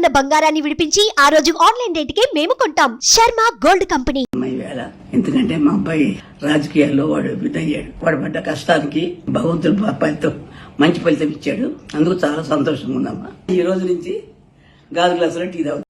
ఉన్న బంగారాన్ని విడిపించి ఆ రోజు ఆన్లైన్ రేటుకే మేము కొంటాం. Sharma gold company. వేళ. ఎందుకంటే మా అబ్బాయి రాజకీయాల్లో వాడు విధయ్యాడు వాడు పడ్డ కష్టానికి భగవంతుడు ఫలితం మంచి ఫలితం ఇచ్చాడు. అందుకు చాలా సంతోషంగా ఉందమ్మా ఈ రోజు నుంచి గాజు గ్లాసులో టీ తాగుతాం.